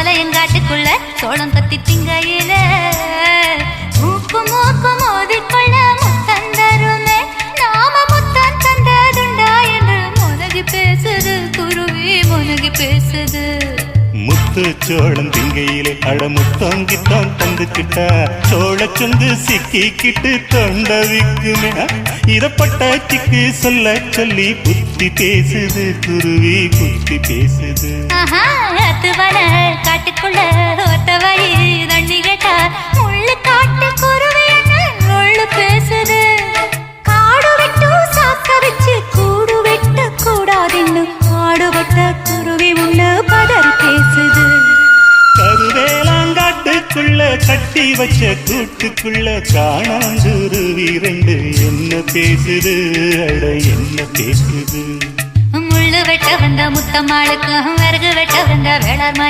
சோலையங்காட்டுக்குள்ள சோளம் பத்தி திங்கையில. மூக்கு மூக்கு மோதிக்கொள்ள முத்தம் தருமே. நாம முத்தம் தந்ததுண்டா என்று முனகி பேசுது குருவி முனகி பேசுது. முத்து சோளம் திங்கையிலே அட முத்தங்கித்தான் தந்துக்கிட்டா சோழ சொந்து சிக்கிக்கிட்டு தொண்ட விக்குமே. இதப்பட்ட சிக்கு சொல்ல சொல்லி புத்தி பேசுது குருவி புத்தி பேசுது. ஆடுபட்ட குருவி உள்ள பதறி பேசுது. கருவேலாங்காட்டுக்குள்ள கட்டி வச்ச கூட்டுக்குள்ள காணாங்குருவி ரெண்டு என்ன பேசுது? அட என்ன பேசுது? முள்ளு வெட்ட வந்த முத்தம்மாளுக்கும் விறகு வெட்ட வந்த வேளாண்மைய